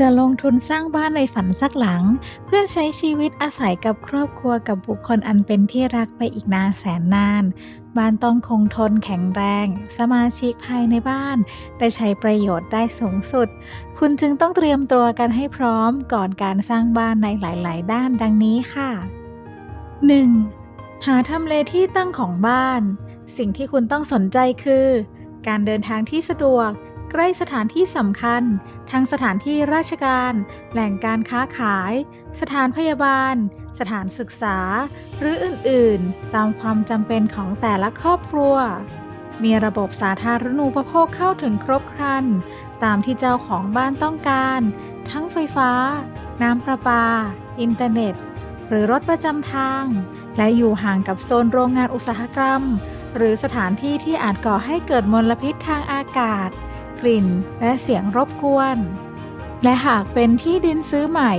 จะลงทุนสร้างบ้านในฝันสักหลัง เพื่อใช้ชีวิตอาศัยกับครอบครัวกับบุคคลอันเป็นที่รักไปอีกนานแสนนาน บ้านต้องคงทนแข็งแรง สมาชิกภายในบ้าน ได้ใช้ประโยชน์ได้สูงสุด คุณจึงต้องเตรียมตัวกันให้พร้อมก่อนการสร้างบ้านในหลาย ๆ ด้านดังนี้ค่ะ 1. หาทำเลที่ตั้งของบ้าน สิ่งที่คุณต้องสนใจคือ การเดินทางที่สะดวก ใกล้สถานที่สำคัญ ทั้งสถานที่ราชการ แหล่งการค้าขาย สถานพยาบาล สถานศึกษา หรืออื่นๆ ตามความจำเป็นของแต่ละครอบครัว มีระบบสาธารณูปโภคเข้าถึงครบครัน ตามที่เจ้าของบ้านต้องการ ทั้งไฟฟ้า น้ำประปา อินเทอร์เน็ต หรือรถประจำทาง และอยู่ห่างกับโซนโรงงานอุตสาหกรรมหรือสถานที่ที่อาจก่อให้เกิดมลพิษทางอากาศ ลิ่นและเสียงรบกวน และหากเป็นที่ดินซื้อใหม่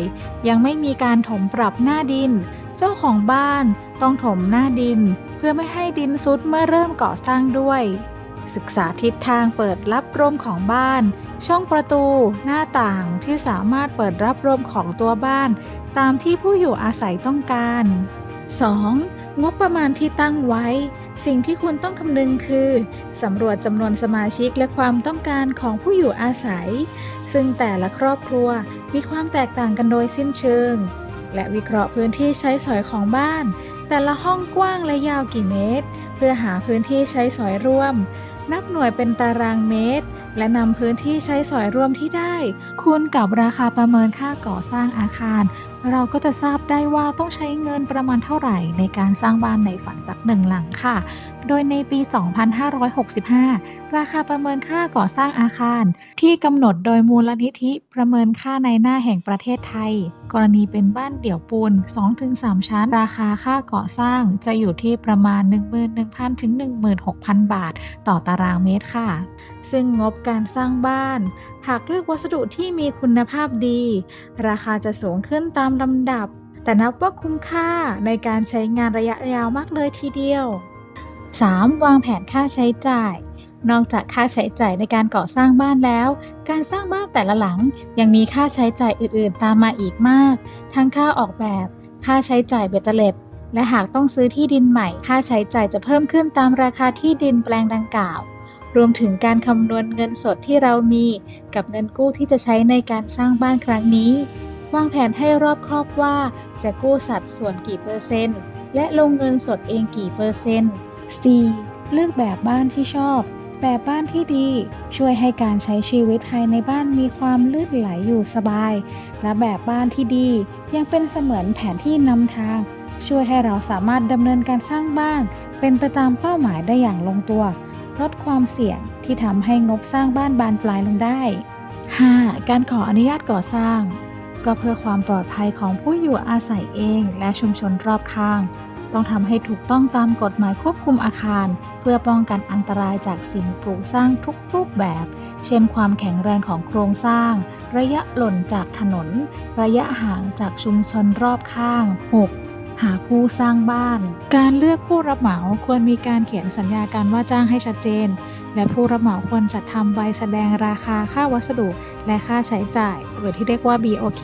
ยังไม่มีการถมปรับหน้าดิน เจ้าของบ้านต้องถมหน้าดิน เพื่อไม่ให้ดินซุดเมื่อเริ่มก่อสร้างด้วย ศึกษาทิศทางเปิดรับลมของบ้าน ช่องประตูหน้าต่างที่สามารถเปิดรับลมของตัวบ้าน ตามที่ผู้อยู่อาศัยต้องการ 2. งบประมาณที่ตั้งไว้ สิ่งที่คุณต้องคำนึงคือสำรวจจำนวนสมาชิกและความต้องการของผู้อยู่อาศัย ซึ่งแต่ละครอบครัวมีความแตกต่างกันโดยสิ้นเชิง และวิเคราะห์พื้นที่ใช้สอยของบ้าน แต่ละห้องกว้างและยาวกี่เมตร เพื่อหาพื้นที่ใช้สอยร่วม นับหน่วยเป็นตารางเมตร และนำพื้นที่ใช้สอยรวมที่ได้ คูณกับราคาประเมินค่าก่อสร้างอาคาร เราก็จะทราบได้ว่าต้องใช้เงินประมาณเท่าไหร่ในการสร้างบ้านในฝันสักหนึ่งหลังค่ะ โดยในปี 2565 ราคาประเมินค่าก่อสร้างอาคาร ที่กำหนดโดยมูลนิธิประเมินค่าในหน้าแห่งประเทศไทย กรณีเป็นบ้านเดี่ยวปูน 2-3 ชั้น ราคาค่าก่อสร้างจะอยู่ที่ประมาณ 11,000ถึง16,000 บาท ต่อตารางเมตรค่ะ ซึ่งงบการสร้างบ้าน หากเลือกวัสดุที่มีคุณภาพดี ราคาจะสูงขึ้นตามลำดับ แต่นับว่าคุ้มค่าในการใช้งานระยะยาวมากเลยทีเดียว 3. วางแผนค่าใช้จ่าย นอกจากค่าใช้จ่ายในการก่อสร้างบ้านแล้ว การสร้างบ้านแต่ละหลังยังมีค่าใช้จ่ายอื่นๆ ตามมาอีกมาก ทั้งค่าออกแบบ ค่าใช้จ่ายเบ็ดเตล็ดและหากต้องซื้อที่ดินใหม่ ค่าใช้จ่ายจะเพิ่มขึ้นตามราคาที่ดินแปลงดังกล่าว รวมถึงการคำนวณเงินสดที่เรามีกับเงินกู้ที่จะใช้ในการสร้างบ้านครั้งนี้ วางแผนให้รอบครอบว่าจะกู้สัดส่วนกี่เปอร์เซ็นต์ และลงเงินสดเองกี่เปอร์เซ็นต์ 4. เลือกแบบบ้านที่ชอบ แบบบ้านที่ดี ช่วยให้การใช้ชีวิตภายในบ้านมีความลื่นไหลอยู่สบาย และแบบบ้านที่ดี ยังเป็นเสมือนแผนที่นำทาง ช่วยให้เราสามารถดำเนินการสร้างบ้าน เป็นไปตามเป้าหมายได้อย่างลงตัว ลดความเสี่ยงที่ทำให้งบสร้างบ้านบานปลายลงได้ 5. การขออนุญาตก่อสร้าง ก็เพื่อความปลอดภัยของผู้อยู่อาศัยเองและชุมชนรอบข้าง ต้องทำให้ถูกต้องตามกฎหมายควบคุมอาคาร เพื่อป้องกันอันตรายจากสิ่งปลูกสร้างทุกรูปแบบ เช่นความแข็งแรงของโครงสร้าง ระยะหล่นจากถนน ระยะห่างจากชุมชนรอบข้าง 6. หาผู้สร้างบ้าน การเลือกผู้รับเหมาควรมีการเขียนสัญญาการว่าจ้างให้ชัดเจน และผู้รับเหมาควรจัดทำใบแสดงราคาค่าวัสดุ และค่าใช้จ่าย หรือที่เรียกว่า BOQ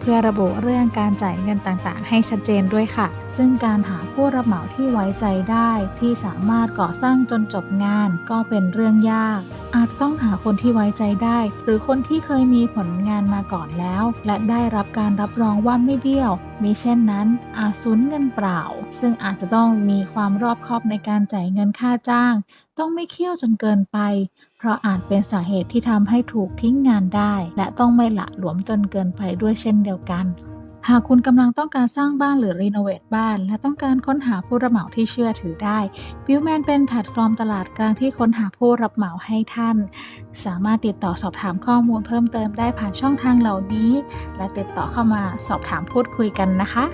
เพื่อระบุเรื่องการจ่ายเงินต่างๆ ให้ชัดเจนด้วยค่ะ ซึ่งการหาผู้รับเหมาที่ไว้ใจได้ ที่สามารถก่อสร้างจนจบงานก็เป็นเรื่องยากอาจจะต้องหาคนที่ไว้ใจได้ หรือคนที่เคยมีผลงานมาก่อนแล้ว และได้รับการรับรองว่าไม่เบี้ยวมิเช่นนั้น อาจสูญเงินเปล่า ซึ่งอาจจะต้องมีความรอบคอบในการจ่ายเงินค่าจ้าง ต้องไม่เคี่ยวจนเกินไป เพราะอาจเป็นสาเหตุที่ทำให้ถูกทิ้งงานได้ และต้องไม่หละหลวมจนเกินไปด้วยเช่นเดียวกัน หากคุณกำลังต้องการสร้างบ้านหรือรีโนเวทบ้าน และต้องการค้นหาผู้รับเหมาที่เชื่อถือได้ b i l l m a n เป็นแพลตฟอร์มตลาดกลางที่ค้นหาผู้รับเหมาให้ท่าน สามารถติดต่อสอบถามข้อมูลเพิ่มเติมได้ผ่านช่องทางเหล่านี้ และติดต่อเข้ามาสอบถามพูดคุยกันนะคะ